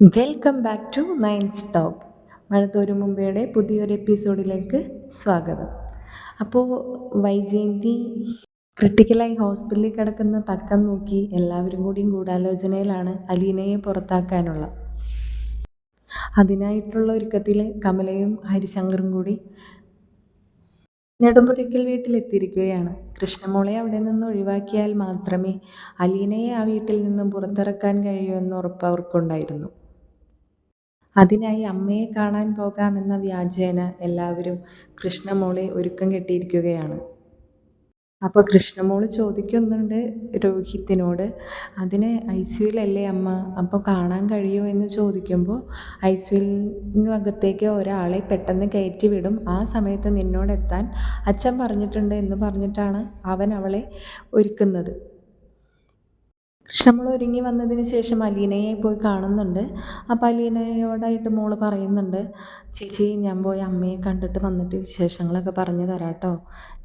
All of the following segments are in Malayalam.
Welcome back to nine talk മഴത്തോരു മുമ്പയുടെ പുതിയൊരു എപ്പിസോഡിലേക്ക് സ്വാഗതം. അപ്പോൾ വൈജയന്തി ക്രിട്ടിക്കലായി ഹോസ്പിറ്റലിൽ കിടക്കുന്ന തക്കം നോക്കി എല്ലാവരും കൂടിയും ഗൂഢാലോചനയിലാണ് അലീനയെ പുറത്താക്കാനുള്ള. അതിനായിട്ടുള്ള ഒരുക്കത്തിൽ കമലയും ഹരിശങ്കറും കൂടി നെടുമ്പുരയ്ക്കൽ വീട്ടിലെത്തിയിരിക്കുകയാണ്. കൃഷ്ണമോളെ അവിടെ നിന്ന് ഒഴിവാക്കിയാൽ മാത്രമേ അലീനയെ ആ വീട്ടിൽ നിന്നും പുറത്തിറക്കാൻ കഴിയൂ എന്ന് ഉറപ്പ് അവർക്കുണ്ടായിരുന്നു. അതിനായി അമ്മയെ കാണാൻ പോകാമെന്ന വ്യാജേന എല്ലാവരും കൃഷ്ണമോളെ ഒരുക്കം കെട്ടിയിരിക്കുകയാണ്. അപ്പോൾ കൃഷ്ണമോൾ ചോദിക്കുന്നുണ്ട് രോഹിത്തിനോട് അതിന് ഐ സിയുലല്ലേ അമ്മ? അപ്പോൾ കാണാൻ കഴിയുമോ എന്ന് ചോദിക്കുമ്പോൾ ഐ സിയുവിനകത്തേക്ക് ഒരാളെ പെട്ടെന്ന് കയറ്റി വിടും. ആ സമയത്ത് നിന്നോടെത്താൻ അച്ഛൻ പറഞ്ഞിട്ടുണ്ട് എന്ന് പറഞ്ഞിട്ടാണ് അവൻ അവളെ ഒരുക്കുന്നത്. കൃഷ്ണമോൾ ഒരുങ്ങി വന്നതിന് ശേഷം അലീനയെ പോയി കാണുന്നുണ്ട്. അപ്പോൾ അലീനയോടായിട്ട് മോൾ പറയുന്നുണ്ട് ചേച്ചി ഞാൻ പോയി അമ്മയെ കണ്ടിട്ട് വന്നിട്ട് വിശേഷങ്ങളൊക്കെ പറഞ്ഞു തരാട്ടോ.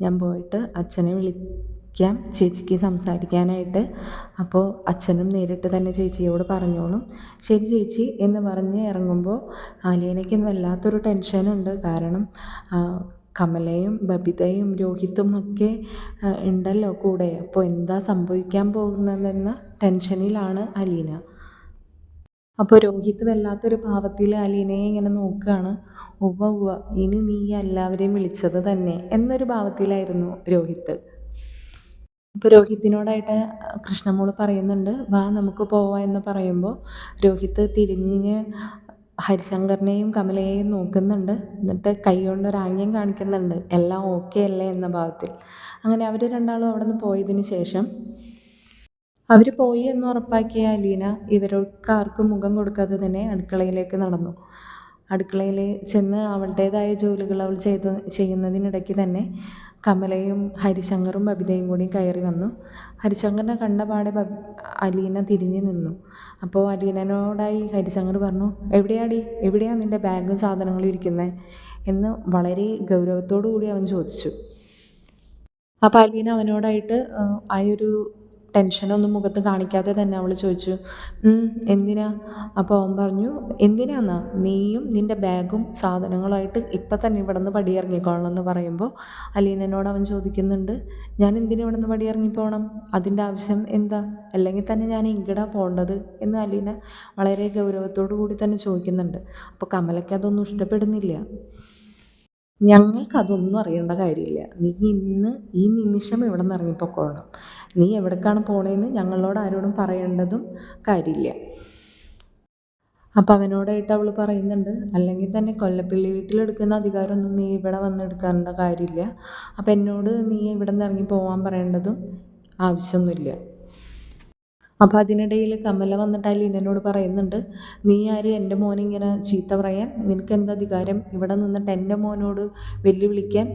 ഞാൻ പോയിട്ട് അച്ഛനെ വിളിക്കാം ചേച്ചിക്ക് സംസാരിക്കാനായിട്ട്. അപ്പോൾ അച്ഛനും നേരിട്ട് തന്നെ ചേച്ചിയോട് പറഞ്ഞോളും. ശരി ചേച്ചി എന്ന് പറഞ്ഞ് ഇറങ്ങുമ്പോൾ അലീനയ്ക്ക് വല്ലാത്തൊരു ടെൻഷനുണ്ട്. കാരണം കമലയും ബബിതയും രോഹിത്തും ഒക്കെ ഉണ്ടല്ലോ കൂടെ. അപ്പോൾ എന്താ സംഭവിക്കാൻ പോകുന്നതെന്ന ടെൻഷനിലാണ് അലീന. അപ്പോൾ രോഹിത്ത് വല്ലാത്തൊരു ഭാവത്തിൽ അലീനയെ ഇങ്ങനെ നോക്കുകയാണ്. ഉവ്വ ഉവ്വ ഇനി നീ എല്ലാവരെയും വിളിച്ചത് തന്നെ എന്നൊരു ഭാവത്തിലായിരുന്നു രോഹിത്ത്. അപ്പോൾ രോഹിത്തിനോടായിട്ട് കൃഷ്ണമോൾ പറയുന്നുണ്ട് വാ നമുക്ക് പോവാം എന്ന് പറയുമ്പോൾ രോഹിത്ത് തിരിഞ്ഞ് ഹരിശങ്കറിനെയും കമലയെയും നോക്കുന്നുണ്ട്. എന്നിട്ട് കൈ ആംഗ്യം കാണിക്കുന്നുണ്ട്. എല്ലാം ഓക്കെ അല്ലേ? എന്ന ഭാവത്തിൽ. അങ്ങനെ അവർ രണ്ടാളും അവിടെ നിന്ന് പോയതിന് ശേഷം അവർ പോയി എന്ന് ഉറപ്പാക്കിയ അലീന ഇവർക്കാർക്കും മുഖം കൊടുക്കാതെ തന്നെ അടുക്കളയിലേക്ക് നടന്നു. അടുക്കളയിൽ ചെന്ന് അവളുടേതായ ജോലികൾ അവൾ ചെയ്ത് ചെയ്യുന്നതിനിടയ്ക്ക് തന്നെ കമലയും ഹരിശങ്കറും ബബിതയും കൂടി കയറി വന്നു. ഹരിശങ്കറിനെ കണ്ടപാടെ ബബ് അലീന തിരിഞ്ഞു നിന്നു. അപ്പോൾ അലീനനോടായി ഹരിശങ്കർ പറഞ്ഞു എവിടെയാടി? എവിടെയാണ് നിന്റെ ബാഗും സാധനങ്ങളും ഇരിക്കുന്നത് എന്ന് വളരെ ഗൗരവത്തോടു കൂടി അവൻ ചോദിച്ചു. അപ്പോൾ അലീന അവനോടായിട്ട് ആ ഒരു ടെൻഷനൊന്നും മുഖത്ത് കാണിക്കാതെ തന്നെ അവൾ ചോദിച്ചു എന്തിനാ? അപ്പോൾ അവൻ പറഞ്ഞു എന്തിനാന്നാ? നീയും നിന്റെ ബാഗും സാധനങ്ങളുമായിട്ട് ഇപ്പം തന്നെ ഇവിടെ നിന്ന് പടിയിറങ്ങിക്കോളണം എന്ന് പറയുമ്പോൾ അലീനനോട് അവൻ ചോദിക്കുന്നുണ്ട് ഞാൻ എന്തിനാ ഇവിടെ നിന്ന് പടിയിറങ്ങിപ്പോകണം അതിന്റെ ആവശ്യം എന്താ? അല്ലെങ്കിൽ തന്നെ ഞാൻ ഇങ്ങടാ പോകേണ്ടത് എന്ന് അലീന വളരെ ഗൗരവത്തോടു കൂടി തന്നെ ചോദിക്കുന്നുണ്ട്. അപ്പോൾ കമലയ്ക്ക് അതൊന്നും ഇഷ്ടപ്പെടുന്നില്ല. ഞങ്ങൾക്കതൊന്നും അറിയേണ്ട കാര്യമില്ല. നീ ഇന്ന് ഈ നിമിഷം ഇവിടെ നിന്ന് ഇറങ്ങിപ്പോക്കോളണം. നീ എവിടേക്കാണ് പോണേന്ന് ഞങ്ങളോട് ആരോടും പറയേണ്ടതും കാര്യമില്ല. അപ്പം അവനോടായിട്ട് അവൾ പറയുന്നുണ്ട്. അല്ലെങ്കിൽ തന്നെ കൊല്ലപ്പള്ളി വീട്ടിലെടുക്കുന്ന അധികാരമൊന്നും നീ ഇവിടെ വന്നെടുക്കേണ്ട കാര്യമില്ല. അപ്പം എന്നോട് നീ ഇവിടെ നിന്ന് ഇറങ്ങി പോകാൻ പറയേണ്ടതും ആവശ്യമൊന്നുമില്ല. അപ്പോൾ അതിനിടയിൽ കമല വന്നിട്ട് അലീനനോട് പറയുന്നുണ്ട് നീ ആര്? എന്റെ മോനെ ഇങ്ങനെ ചീത്ത പറയാൻ നിനക്ക് എന്താ അധികാരം? ഇവിടെ നിന്നിട്ട് എന്റെ മോനോട് വെല്ലുവിളിക്കാൻ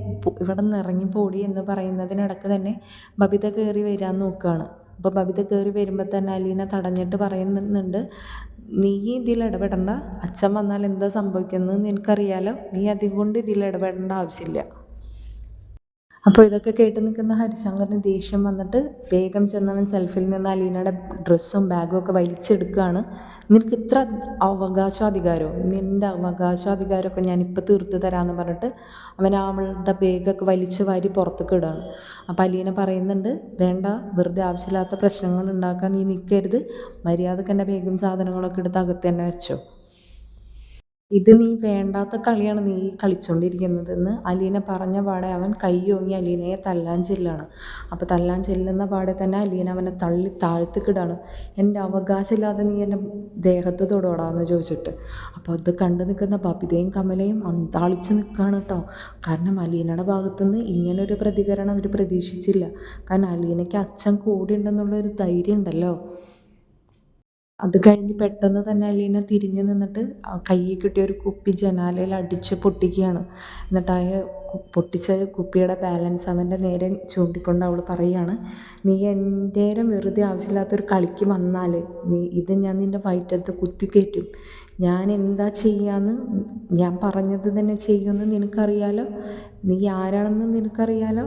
ഇവിടെ നിന്ന് ഇറങ്ങി പോടി എന്ന് പറയുന്നതിനിടക്ക് തന്നെ ബബിത കയറി വരാൻ നോക്കുകയാണ്. അപ്പോൾ ബബിത കയറി വരുമ്പോൾ തന്നെ അലീന തടഞ്ഞിട്ട് പറയുന്നുണ്ട് നീ ഇതിൽ ഇടപെടണ്ട. അച്ഛൻ വന്നാൽ എന്താ സംഭവിക്കുന്നത് നിനക്കറിയാലോ. നീ അതുകൊണ്ട് ഇതിൽ ഇടപെടേണ്ട ആവശ്യമില്ല. അപ്പോൾ ഇതൊക്കെ കേട്ട് നിൽക്കുന്ന ഹരിശങ്കറിന് ദേഷ്യം വന്നിട്ട് വേഗം ചെന്നവൻ സെൽഫിൽ നിന്ന് അലീനയുടെ ഡ്രസ്സും ബാഗും ഒക്കെ വലിച്ചെടുക്കുകയാണ്. നിനക്ക് ഇത്ര അവകാശാധികാരവും നിന്റെ അവകാശാധികാരമൊക്കെ ഞാനിപ്പോൾ തീർത്ത് തരാമെന്ന് പറഞ്ഞിട്ട് അവൻ അവളുടെ ബാഗൊക്കെ വലിച്ച് വാരി പുറത്തേക്ക് ഇടുകയാണ്. അപ്പോൾ അലീന പറയുന്നുണ്ട് വേണ്ട വെറുതെ ആവശ്യമില്ലാത്ത പ്രശ്നങ്ങൾ ഉണ്ടാക്കാൻ നീ നിൽക്കരുത്. മര്യാദയ്ക്ക് എന്റെ ബാഗും സാധനങ്ങളൊക്കെ എടുത്ത് അകത്ത് തന്നെ വെച്ചോ. ഇത് നീ വേണ്ടാത്ത കളിയാണ് നീ കളിച്ചുകൊണ്ടിരിക്കുന്നതെന്ന് അലീന പറഞ്ഞ പാടെ അവൻ കൈയോങ്ങി അലീനയെ തല്ലാൻ ചെല്ലാണ്. അപ്പോൾ തല്ലാൻ ചെല്ലുന്ന പാടെ തന്നെ അലീന അവനെ തള്ളി താഴ്ത്തിക്കിടാണ്. എന്റെ അവകാശമില്ലാതെ നീ എന്റെ ദേഹത്ത് തൊടോടാന്ന് ചോദിച്ചിട്ട്. അപ്പോൾ അത് കണ്ടു നിൽക്കുന്ന ബബിതയും കമലയും അന്താളിച്ച് നിൽക്കുകയാണ് കേട്ടോ. കാരണം അലീനയുടെ ഭാഗത്തുനിന്ന് ഇങ്ങനൊരു പ്രതികരണം അവർ പ്രതീക്ഷിച്ചില്ല. കാരണം അലീനയ്ക്ക് അച്ഛൻ കൂടെ ഉണ്ടെന്നുള്ളൊരു ധൈര്യം ഉണ്ടല്ലോ അത് കഴിഞ്ഞ് പെട്ടെന്ന് തന്നെ അലീന തിരിഞ്ഞ് നിന്നിട്ട് കയ്യിൽ കിട്ടിയ ഒരു കുപ്പി ജനാലയിൽ അടിച്ച് പൊട്ടിക്കുകയാണ്. എന്നിട്ട് പൊട്ടിച്ച കുപ്പിയുടെ ബാലൻസ് അവന്റെ നേരെ ചൂണ്ടിക്കൊണ്ട് അവൾ പറയുകയാണ് നീ എന്തേരം വെറുതെ ആവശ്യമില്ലാത്തൊരു കളിക്ക് വന്നാൽ നീ ഇത് ഞാൻ നിന്റെ വയറ്റത്ത് കുത്തിക്കയറ്റും. ഞാൻ എന്താ ചെയ്യാന്ന് ഞാൻ പറഞ്ഞത് തന്നെ ചെയ്യുമെന്ന് നിനക്കറിയാലോ? നീ ആരാണെന്ന് നിനക്കറിയാലോ?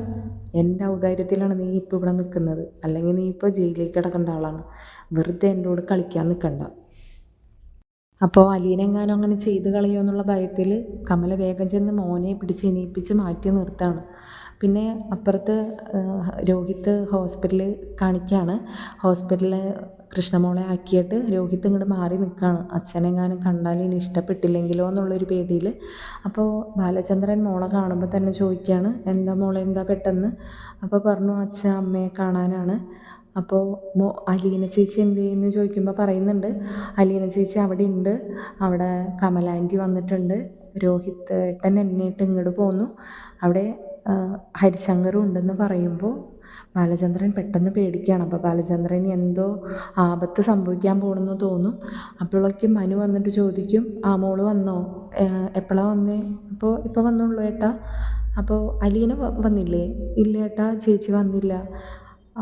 എന്റെ ഔദാര്യത്തിലാണ് നീ ഇപ്പോൾ ഇവിടെ നിൽക്കുന്നത്. അല്ലെങ്കിൽ നീ ഇപ്പോൾ ജയിലിൽ കിടക്കേണ്ട ആളാണ്. വെറുതെ എന്റെ കൂടെ കളിക്കാൻ നിൽക്കണ്ട. അപ്പോൾ അലീനെങ്ങാനും അങ്ങനെ ചെയ്ത് കളയോ എന്നുള്ള ഭയത്തിൽ കമല വേഗം ചെന്ന് മോനെ പിടിച്ച് എണീപ്പിച്ച് മാറ്റി നിർത്താണ് പിന്നെ അപ്പുറത്ത് രോഹിത്ത് ഹോസ്പിറ്റലിൽ കാണിക്കുകയാണ് ഹോസ്പിറ്റലിൽ കൃഷ്ണമോളെ ആക്കിയിട്ട് രോഹിത്ത് ഇങ്ങോട്ട് മാറി നിൽക്കുകയാണ്. അച്ഛനെങ്ങാനും കണ്ടാൽ ഇനി ഇഷ്ടപ്പെട്ടില്ലെങ്കിലോ എന്നുള്ളൊരു പേടിയിൽ അപ്പോൾ ബാലചന്ദ്രൻ മോളെ കാണുമ്പോൾ തന്നെ ചോദിക്കുകയാണ് എന്താ മോളെ എന്താ പെട്ടെന്ന്? അപ്പോൾ പറഞ്ഞു അച്ഛൻ അമ്മയെ കാണാനാണ്. അപ്പോൾ മോ അലീന ചേച്ചി എന്ത് ചെയ്യുന്നു ചോദിക്കുമ്പോൾ പറയുന്നുണ്ട്. അലീന ചേച്ചി അവിടെ ഉണ്ട്. അവിടെ കമലാന്റി വന്നിട്ടുണ്ട്. രോഹിത് ഏട്ടൻ എന്നിട്ട് ഇങ്ങോട്ട് പോന്നു. അവിടെ ഹരിശങ്കറും ഉണ്ടെന്ന് പറയുമ്പോൾ ബാലചന്ദ്രൻ പെട്ടെന്ന് പേടിക്കുകയാണ് അപ്പോൾ ബാലചന്ദ്രൻ എന്തോ ആപത്ത് സംഭവിക്കാൻ പോകണമെന്ന് തോന്നും. അപ്പോഴേക്കും മനു വന്നിട്ട് ചോദിക്കും ആ മോൾ വന്നോ? എപ്പോഴാണ് വന്നേ? അപ്പോൾ ഇപ്പോൾ വന്നുള്ളൂ ഏട്ടാ. അപ്പോൾ അലീന വന്നില്ലേ? ഇല്ല ഏട്ടാ ചേച്ചി വന്നില്ല.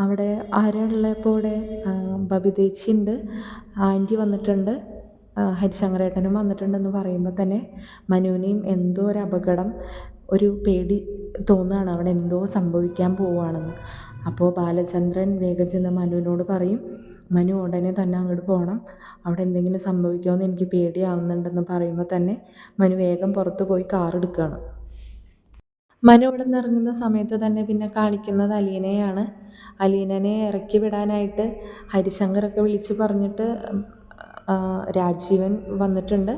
അവിടെ ആരാ ഉള്ളത് ഇവിടെ ബബിതേച്ചി ഉണ്ട് ആന്റി വന്നിട്ടുണ്ട്. ഹരിശങ്കരേട്ടനും വന്നിട്ടുണ്ടെന്ന് പറയുമ്പോൾ തന്നെ മനുവിനെയും എന്തോ ഒരു അപകടം ഒരു പേടി തോന്നുകയാണ് അവിടെ എന്തോ സംഭവിക്കാൻ പോവുകയാണെന്ന്. അപ്പോൾ ബാലചന്ദ്രൻ വേഗം ചെന്ന് മനുവിനോട് പറയും മനു ഉടനെ തന്നെ അങ്ങോട്ട് പോകണം അവിടെ എന്തെങ്കിലും സംഭവിക്കുമെന്ന് എനിക്ക് പേടിയാവുന്നുണ്ടെന്ന് പറയുമ്പോൾ തന്നെ മനു വേഗം പുറത്ത് പോയി കാർ എടുക്കുകയാണ്. മനു ഇവിടെ നിന്ന് ഇറങ്ങുന്ന സമയത്ത് തന്നെ പിന്നെ കാണിക്കുന്നത് അലീനയാണ്. അലീനനെ ഇറക്കി വിടാനായിട്ട് ഹരിശങ്കറൊക്കെ വിളിച്ച് പറഞ്ഞിട്ട് രാജീവൻ വന്നിട്ടുണ്ട്.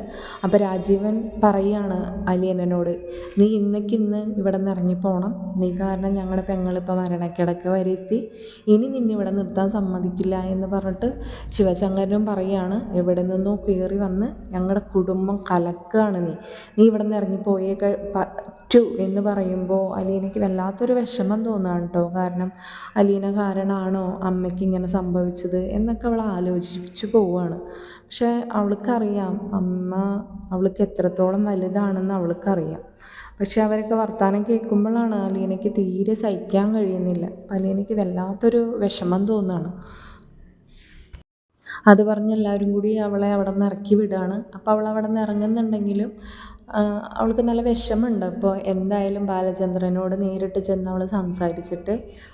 അപ്പോൾ രാജീവൻ പറയുകയാണ് അലിയനോട് നീ ഇന്നക്കിന്ന് ഇവിടെ നിന്ന് ഇറങ്ങിപ്പോണം നീ കാരണം ഞങ്ങളുടെ പെങ്ങളിപ്പോൾ മരണക്കിടക്ക് വരെ എത്തി ഇനി നിന്നെ ഇവിടെ നിർത്താൻ സമ്മതിക്കില്ല എന്ന് പറഞ്ഞിട്ട് ശിവശങ്കരനും പറയുകയാണ് എവിടെ നിന്നോ കയറി വന്ന് ഞങ്ങളുടെ കുടുംബം കലക്കുകയാണ് നീ. നീ ഇവിടെ നിന്ന് ഇറങ്ങിപ്പോയേ പറ്റൂ. എന്ന് പറയുമ്പോൾ അലീനയ്ക്ക് വല്ലാത്തൊരു വിഷമം തോന്നുകയാണ് കേട്ടോ കാരണം അലീന കാരണമാണോ അമ്മയ്ക്ക് ഇങ്ങനെ സംഭവിച്ചത് എന്നൊക്കെ അവൾ ആലോചിച്ചു പോവുകയാണ് പക്ഷേ അവൾക്കറിയാം അമ്മ അവൾക്ക് എത്രത്തോളം വലുതാണെന്ന് അവൾക്കറിയാം. പക്ഷെ അവരൊക്കെ വർത്തമാനം കേൾക്കുമ്പോഴാണ് അലീനയ്ക്ക് തീരെ സഹിക്കാൻ കഴിയുന്നില്ല. അലീനയ്ക്ക് വല്ലാത്തൊരു വിഷമം തോന്നുകയാണ് അത് പറഞ്ഞ് എല്ലാവരും കൂടി അവളെ അവിടെ നിന്ന് ഇറക്കി വിടുകയാണ് അപ്പോൾ അവൾ അവിടെ നിന്ന് ഇറങ്ങുന്നുണ്ടെങ്കിലും അവൾക്ക് നല്ല വിഷമമുണ്ട്. അപ്പോൾ എന്തായാലും ബാലചന്ദ്രനോട് നേരിട്ട് ചെന്ന് അവൾ സംസാരിച്ചിട്ട്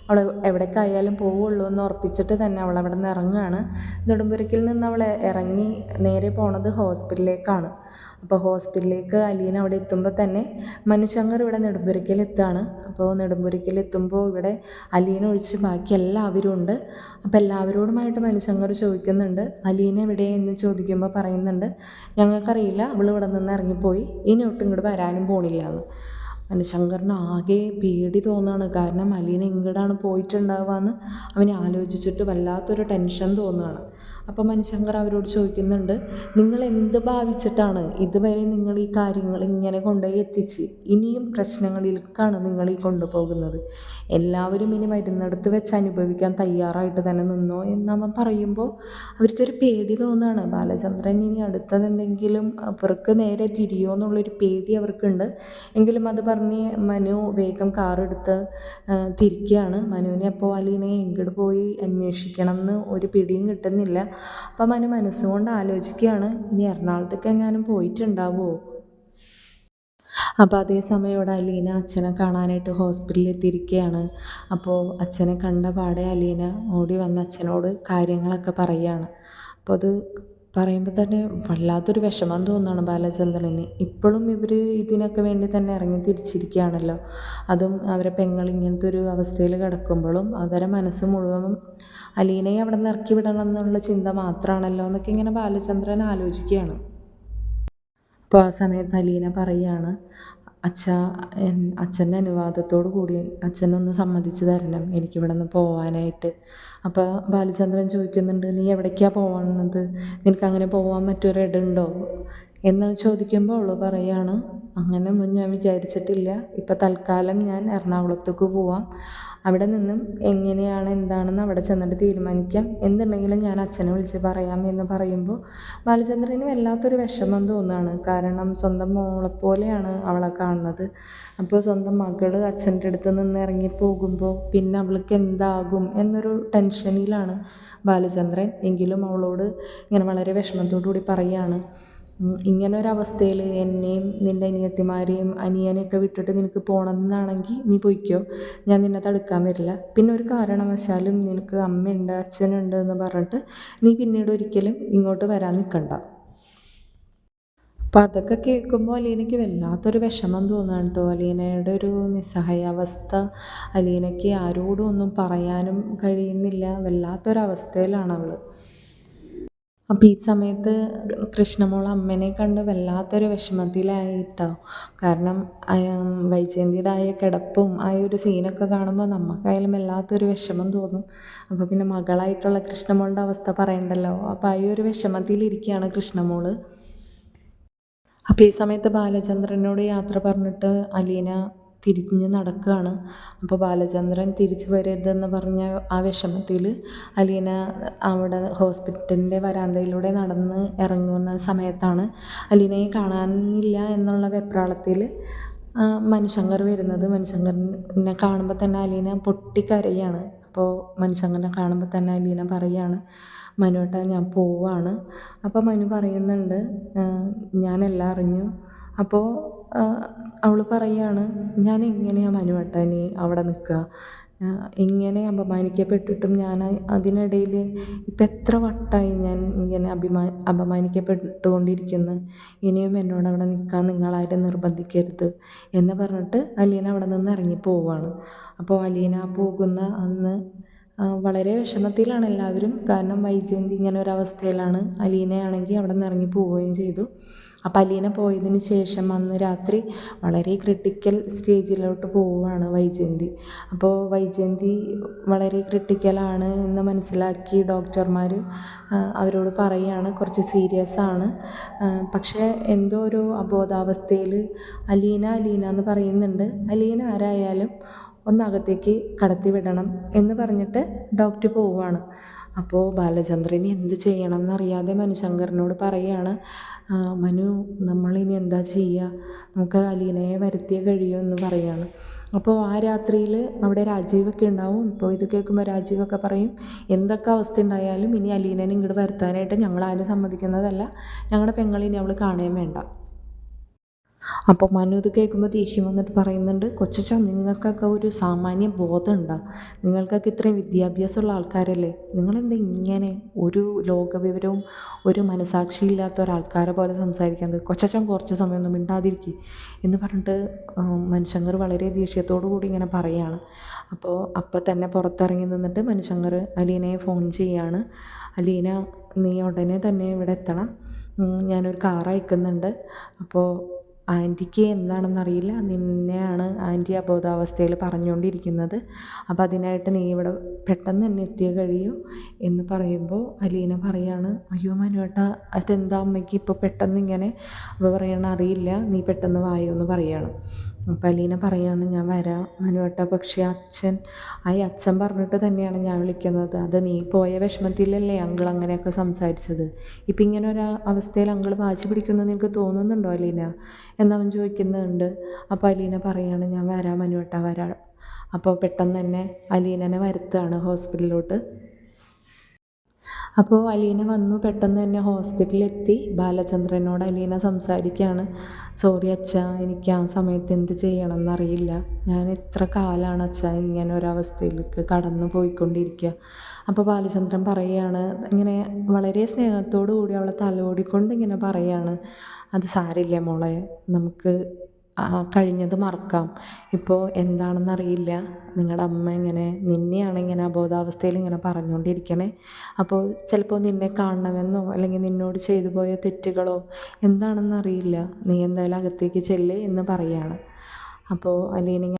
അവൾ എവിടേക്കായാലും പോവുള്ളൂ എന്ന് ഉറപ്പിച്ചിട്ട് തന്നെ അവൾ അവിടെ നിന്ന് ഇറങ്ങുകയാണ്. നെടുമ്പുരക്കിൽ നിന്ന് അവൾ ഇറങ്ങി നേരെ പോണത് ഹോസ്പിറ്റലിലേക്കാണ്. അപ്പോൾ ഹോസ്പിറ്റലിലേക്ക് അലീന അവിടെ എത്തുമ്പോൾ തന്നെ മനുശങ്കർ ഇവിടെ നെടുമ്പുരയ്ക്കൽ എത്തുകയാണ് അപ്പോൾ നെടുമ്പുരയ്ക്കൽ എത്തുമ്പോൾ ഇവിടെ അലീന ഒഴിച്ച് ബാക്കി എല്ലാവരും ഉണ്ട്. അപ്പോൾ എല്ലാവരോടുമായിട്ട് മനുശങ്കർ ചോദിക്കുന്നുണ്ട്. അലീന എവിടെ എന്ന് ചോദിക്കുമ്പോൾ പറയുന്നുണ്ട്. ഞങ്ങൾക്കറിയില്ല അവൾ ഇവിടെ നിന്ന് ഇറങ്ങിപ്പോയി. ഇനി ഒട്ടും ഇങ്ങോട്ട് വരാനും പോണില്ല എന്ന്. മനുശങ്കറിന് ആകെ പേടി തോന്നുകയാണ്. കാരണം അലീന ഇങ്ങോട്ടാണ് പോയിട്ടുണ്ടാവുക എന്ന് അവനെ ആലോചിച്ചിട്ട് വല്ലാത്തൊരു ടെൻഷൻ തോന്നുകയാണ്. അപ്പോൾ മനുശങ്കർ അവരോട് ചോദിക്കുന്നുണ്ട് നിങ്ങൾ എന്ത് ഭാവിച്ചിട്ടാണ് ഇതുവരെ നിങ്ങൾ ഈ കാര്യങ്ങൾ ഇങ്ങനെ കൊണ്ടുപോയി എത്തിച്ച് ഇനിയും പ്രശ്നങ്ങളിലേക്കാണ് നിങ്ങൾ ഈ കൊണ്ടുപോകുന്നത്? എല്ലാവരും ഇനി വരുന്നിടത്ത് വെച്ച് അനുഭവിക്കാൻ തയ്യാറായിട്ട് തന്നെ നിന്നോ? എന്നവൻ പറയുമ്പോൾ അവർക്കൊരു പേടി തോന്നുകയാണ് ബാലചന്ദ്രൻ ഇനി അടുത്തതെന്തെങ്കിലും അവർക്ക് നേരെ തിരിയോ എന്നുള്ളൊരു പേടി അവർക്കുണ്ട്. എങ്കിലും അത് പറഞ്ഞ് മനു വേഗം കാറെടുത്ത് തിരിക്കുകയാണ് മനുവിനെ അപ്പോൾ അലീനെ എങ്കിട് പോയി അന്വേഷിക്കണം എന്ന് ഒരു പിടിയും കിട്ടുന്നില്ല. അപ്പം അവന് മനസ്സുകൊണ്ട് ആലോചിക്കുകയാണ് ഇനി എറണാകുളത്തേക്ക് എങ്ങാനും പോയിട്ടുണ്ടാവുമോ അപ്പോൾ അതേ സമയം ഇവിടെ അലീന അച്ഛനെ കാണാനായിട്ട് ഹോസ്പിറ്റലിൽ എത്തിയിരിക്കുകയാണ്. അപ്പോൾ അച്ഛനെ കണ്ട പാടെ അലീന ഓടി വന്ന് അച്ഛനോട് കാര്യങ്ങളൊക്കെ പറയുകയാണ് അപ്പോൾ അത് പറയുമ്പോൾ തന്നെ വല്ലാത്തൊരു വിഷമം തോന്നുകയാണ് ബാലചന്ദ്രന്. ഇപ്പോഴും ഇവർ ഇതിനൊക്കെ വേണ്ടി തന്നെ ഇറങ്ങി തിരിച്ചിരിക്കുകയാണല്ലോ. അതും അവരെ പെങ്ങൾ ഇങ്ങനത്തെ ഒരു അവസ്ഥയിൽ കിടക്കുമ്പോഴും അവരെ മനസ്സ് മുഴുവനും അലീനയെ അവിടെ നിന്ന് ഇറക്കി വിടണം എന്നുള്ള ചിന്ത മാത്രമാണല്ലോ എന്നൊക്കെ ഇങ്ങനെ ബാലചന്ദ്രൻ ആലോചിക്കുകയാണ്. അപ്പോൾ ആ സമയത്ത് അലീന പറയുകയാണ് അച്ഛ അച്ഛന്റെ അനുവാദത്തോടു കൂടി അച്ഛനൊന്ന് സമ്മതിച്ച് തരണം എനിക്കിവിടെ നിന്ന് പോവാനായിട്ട്. അപ്പോൾ ബാലചന്ദ്രൻ ചോദിക്കുന്നുണ്ട് നീ എവിടേക്കാണ് പോകുന്നത് നിനക്കങ്ങനെ പോകാൻ മറ്റൊരിടമുണ്ടോ എന്ന് ചോദിക്കുമ്പോൾ അവൾ പറയാണ് അങ്ങനെയൊന്നും ഞാൻ വിചാരിച്ചിട്ടില്ല. ഇപ്പം തൽക്കാലം ഞാൻ എറണാകുളത്തേക്ക് പോവാം. അവിടെ നിന്നും എങ്ങനെയാണ് എന്താണെന്ന് അവിടെ ചെന്നിട്ട് തീരുമാനിക്കാം. എന്തുണ്ടെങ്കിലും ഞാൻ അച്ഛനെ വിളിച്ച് പറയാം എന്ന് പറയുമ്പോൾ ബാലചന്ദ്രന് വല്ലാത്തൊരു വിഷമം തോന്നുകയാണ്. കാരണം സ്വന്തം മോളെപ്പോലെയാണ് അവളെ കാണുന്നത്. അപ്പോൾ സ്വന്തം മകൾ അച്ഛന്റെ അടുത്ത് നിന്ന് ഇറങ്ങി പോകുമ്പോൾ പിന്നെ അവൾക്ക് എന്താകും എന്നൊരു ടെൻഷനിലാണ് ബാലചന്ദ്രൻ. എങ്കിലും അവളോട് ഇങ്ങനെ വളരെ വിഷമത്തോടു കൂടി പറയുകയാണ് ഇങ്ങനെ ഒരവസ്ഥയിൽ എന്നെയും നിന്റെ അനിയത്തിമാരെയും അനിയനെയൊക്കെ വിട്ടിട്ട് നിനക്ക് പോകണമെന്നാണെങ്കിൽ നീ പൊയ്ക്കോ. ഞാൻ നിന്നെ തടുക്കാൻ വരില്ല. പിന്നെ ഒരു കാരണവശാലും നിനക്ക് അമ്മയുണ്ട് അച്ഛനുണ്ട് എന്ന് പറഞ്ഞിട്ട് നീ പിന്നീട് ഒരിക്കലും ഇങ്ങോട്ട് വരാൻ നിൽക്കണ്ട അപ്പം അതൊക്കെ കേൾക്കുമ്പോൾ അലീനയ്ക്ക് വല്ലാത്തൊരു വിഷമം തോന്നുകയാണ് കേട്ടോ അലീനയുടെ ഒരു നിസ്സഹായാവസ്ഥ അലീനയ്ക്ക് ആരോടും ഒന്നും പറയാനും കഴിയുന്നില്ല. വല്ലാത്തൊരവസ്ഥയിലാണ് അവൾ അപ്പം ഈ സമയത്ത് കൃഷ്ണമോൾ അമ്മേനെ കണ്ട് വല്ലാത്തൊരു വിഷമത്തിലായിട്ടോ. കാരണം വൈജയന്തിയുടെ കിടപ്പും ആ ഒരു സീനൊക്കെ കാണുമ്പോൾ നമുക്കായാലും വല്ലാത്തൊരു വിഷമം തോന്നും. അപ്പോൾ പിന്നെ മകളായിട്ടുള്ള കൃഷ്ണമോളുടെ അവസ്ഥ പറയണ്ടല്ലോ. അപ്പോൾ ആ ഒരു വിഷമത്തിലിരിക്കുകയാണ് കൃഷ്ണമോൾ അപ്പോൾ ഈ സമയത്ത് ബാലചന്ദ്രനോട് യാത്ര പറഞ്ഞിട്ട് അലീന തിരിഞ്ഞ് നടക്കുകയാണ് അപ്പോൾ ബാലചന്ദ്രൻ തിരിച്ച് വരരുതെന്ന് പറഞ്ഞ ആ വിഷമത്തിൽ അലീന അവിടെ ഹോസ്പിറ്റലിന്റെ വരാന്തയിലൂടെ നടന്ന് ഇറങ്ങുന്ന സമയത്താണ് അലീനയെ കാണാനില്ല എന്നുള്ള വെപ്രാളത്തിൽ മനുശങ്കർ വരുന്നത്. മനുശങ്കറിനെ കാണുമ്പോൾ തന്നെ അലീന പൊട്ടിക്കരയാണ്. അപ്പോൾ മനുശങ്കറിനെ കാണുമ്പോൾ തന്നെ അലീന പറയുകയാണ് മനുവട്ട ഞാൻ പോവാണ്. അപ്പോൾ മനു പറയുന്നുണ്ട് ഞാനെല്ലാം അറിഞ്ഞു. അപ്പോൾ അവൾ പറയുകയാണ് ഞാൻ എങ്ങനെയാണ് മനുവട്ടനെ അവിടെ നിൽക്കുക എങ്ങനെ അപമാനിക്കപ്പെട്ടിട്ടും ഞാൻ അതിനിടയിൽ ഇപ്പം എത്ര വട്ടമായി ഞാൻ ഇങ്ങനെ അഭിമാ അപമാനിക്കപ്പെട്ടുകൊണ്ടിരിക്കുന്നു. ഇനിയും എന്നോട് അവിടെ നിൽക്കാൻ നിങ്ങളാരും നിർബന്ധിക്കരുത്. എന്ന് പറഞ്ഞിട്ട് അലീന അവിടെ നിന്ന് ഇറങ്ങി പോവുകയാണ് അപ്പോൾ അലീന പോകുന്ന അന്ന് വളരെ വിഷമത്തിലാണ് എല്ലാവരും. കാരണം വൈജയന്തി ഇങ്ങനെ ഒരു അവസ്ഥയിലാണ്. അലീനയാണെങ്കിൽ അവിടെ നിന്ന് ഇറങ്ങി പോവുകയും ചെയ്തു. അപ്പം അലീന പോയതിന് ശേഷം അന്ന് രാത്രി വളരെ ക്രിട്ടിക്കൽ സ്റ്റേജിലോട്ട് പോവുകയാണ് വൈജയന്തി. അപ്പോൾ വൈജയന്തി വളരെ ക്രിട്ടിക്കലാണ് എന്ന് മനസ്സിലാക്കി ഡോക്ടർമാർ അവരോട് പറയുകയാണ് കുറച്ച് സീരിയസ് ആണ്. പക്ഷേ എന്തോ ഒരു അബോധാവസ്ഥയിൽ അലീന അലീന എന്ന് പറയുന്നുണ്ട്. അലീന ആരായാലും ഒന്നകത്തേക്ക് കടത്തി വിടണം എന്ന് പറഞ്ഞിട്ട് ഡോക്ടർ പോവുകയാണ് അപ്പോൾ ബാലചന്ദ്രന് എന്ത് ചെയ്യണം എന്നറിയാതെ മനുശങ്കറിനോട് പറയുകയാണ് മനു നമ്മളിനി എന്താ ചെയ്യുക നമുക്ക് അലീനയെ വരുത്തിയേ കഴിയൂ എന്ന് പറയുകയാണ് അപ്പോൾ ആ രാത്രിയിൽ അവിടെ രാജീവൊക്കെ ഉണ്ടാവും. ഇപ്പോൾ ഇത് കേൾക്കുമ്പോൾ രാജീവൊക്കെ പറയും എന്തൊക്കെ അവസ്ഥ ഉണ്ടായാലും ഇനി അലീനനെ ഇങ്ങോട്ട് വരുത്താനായിട്ട് ഞങ്ങളാരും സമ്മതിക്കുന്നതല്ല. ഞങ്ങളുടെ പെങ്ങളിനി അവൾ കാണുകയും വേണ്ട. അപ്പോൾ മനു ഇത് കേൾക്കുമ്പോൾ ദേഷ്യം വന്നിട്ട് പറയുന്നുണ്ട് കൊച്ചച്ച നിങ്ങൾക്കൊക്കെ ഒരു സാമാന്യ ബോധമുണ്ടോ നിങ്ങൾക്കൊക്കെ ഇത്രയും വിദ്യാഭ്യാസമുള്ള ആൾക്കാരല്ലേ? നിങ്ങളെന്താ ഇങ്ങനെ ഒരു ലോകവിവരവും ഒരു മനസാക്ഷി ഇല്ലാത്ത ഒരാൾക്കാരെ പോലെ സംസാരിക്കുന്നത്? കൊച്ചച്ചൻ കുറച്ച് സമയമൊന്നും മിണ്ടാതിരിക്കേ. എന്ന് പറഞ്ഞിട്ട് മനുഷ്യങ്ങർ വളരെ ദേഷ്യത്തോടു കൂടി ഇങ്ങനെ പറയുകയാണ് അപ്പോൾ അപ്പം തന്നെ പുറത്തിറങ്ങി നിന്നിട്ട് മനുഷ്യങ്ങർ അലീനയെ ഫോൺ ചെയ്യുകയാണ് അലീന നീ ഉടനെ തന്നെ ഇവിടെ എത്തണം. ഞാനൊരു കാർ അയക്കുന്നുണ്ട് അപ്പോൾ ആന്റിക്ക് എന്താണെന്നറിയില്ല. നിന്നെയാണ് ആന്റി അബോധാവസ്ഥയിൽ പറഞ്ഞുകൊണ്ടിരിക്കുന്നത്. അപ്പോൾ അതിനായിട്ട് നീ ഇവിടെ പെട്ടെന്ന് തന്നെ എത്തിയ കഴിയൂ എന്ന് പറയുമ്പോൾ അലീന പറയാണ് അയ്യോ മനുവേട്ടാ അതെന്താ അമ്മയ്ക്ക് ഇപ്പോൾ പെട്ടെന്ന് ഇങ്ങനെ അവ പറയണ അറിയില്ല നീ പെട്ടെന്ന് വായോ എന്ന് പറയാണ്. അപ്പോൾ അലീന പറയാണ് ഞാൻ വരാം. മനുവേട്ട പക്ഷേ അച്ഛൻ ആ അച്ഛൻ പറഞ്ഞിട്ട് തന്നെയാണ് ഞാൻ വിളിക്കുന്നത്. അത് നീ പോയ വിഷമത്തിലല്ലേ അങ്കിൾ അങ്ങനെയൊക്കെ സംസാരിച്ചത്? ഇപ്പം ഇങ്ങനെ ഒരു അവസ്ഥയിൽ അങ്കിൾ വാശി പിടിക്കുന്നു നിനക്ക് തോന്നുന്നുണ്ടോ അലീന? എന്നവൻ ചോദിക്കുന്നുണ്ട്. അപ്പോൾ അലീന പറയാണ് ഞാൻ വരാം മനുവേട്ട വരാം. അപ്പോൾ പെട്ടെന്ന് തന്നെ അലീനനെ വരുത്തുകയാണ് ഹോസ്പിറ്റലിലോട്ട്. അപ്പോൾ അലീന വന്നു പെട്ടെന്ന് തന്നെ ഹോസ്പിറ്റലിലെത്തി. ബാലചന്ദ്രനോട് അലീന സംസാരിക്കുകയാണ്. സോറി അച്ഛ എനിക്ക് ആ സമയത്ത് എന്ത് ചെയ്യണം എന്നറിയില്ല ഞാൻ എത്ര കാലമാണ് അച്ഛ ഇങ്ങനെ ഒരവസ്ഥയിലേക്ക് കടന്നു പോയിക്കൊണ്ടിരിക്കുക. അപ്പോൾ ബാലചന്ദ്രൻ പറയുകയാണ് ഇങ്ങനെ വളരെ സ്നേഹത്തോടു കൂടി അവളെ തലോടിക്കൊണ്ട് ഇങ്ങനെ പറയുകയാണ്. അത് സാരില്ല മോളെ നമുക്ക് കഴിഞ്ഞത് മറക്കാം. ഇപ്പോൾ എന്താണെന്നറിയില്ല. നിങ്ങളുടെ അമ്മ ഇങ്ങനെ നിന്നെയാണ് ഇങ്ങനെ അബോധാവസ്ഥയിൽ ഇങ്ങനെ പറഞ്ഞുകൊണ്ടിരിക്കണേ അപ്പോൾ ചിലപ്പോൾ നിന്നെ കാണണമെന്നോ അല്ലെങ്കിൽ നിന്നോട് ചെയ്തു പോയ തെറ്റുകളോ എന്താണെന്നറിയില്ല. നീ എന്തായാലും അകത്തേക്ക് ചെല്ല് എന്ന് പറയുകയാണ് അപ്പോൾ അലീന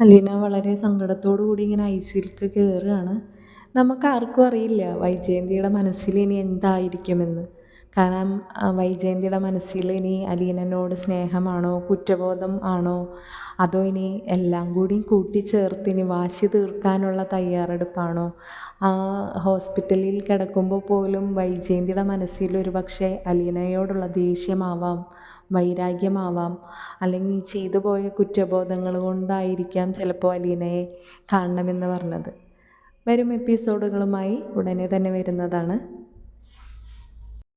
അലീന വളരെ സങ്കടത്തോടു കൂടി ഇങ്ങനെ ഐസിയിലേക്ക് സിയിലേക്ക് കയറുകയാണ് നമുക്ക് ആർക്കും അറിയില്ല വൈജയന്തിയുടെ മനസ്സിൽ ഇനി എന്തായിരിക്കുമെന്ന്. കാരണം വൈജയന്തിയുടെ മനസ്സിൽ ഇനി അലീനനോട് സ്നേഹമാണോ കുറ്റബോധം ആണോ അതോ ഇനി എല്ലാം കൂടി കൂട്ടിച്ചേർത്ത് ഇനി വാശി തീർക്കാനുള്ള തയ്യാറെടുപ്പാണോ? ആ ഹോസ്പിറ്റലിൽ കിടക്കുമ്പോൾ പോലും വൈജയന്തിയുടെ മനസ്സിൽ ഒരു പക്ഷേ അലീനയോടുള്ള ദേഷ്യമാവാം വൈരാഗ്യമാവാം അല്ലെങ്കിൽ ചെയ്തു പോയ കുറ്റബോധങ്ങൾ കൊണ്ടായിരിക്കാം ചിലപ്പോൾ അലീനയെ കാണണമെന്ന് പറഞ്ഞത്. വരും എപ്പിസോഡുകളുമായി ഉടനെ തന്നെ വരുന്നതാണ്.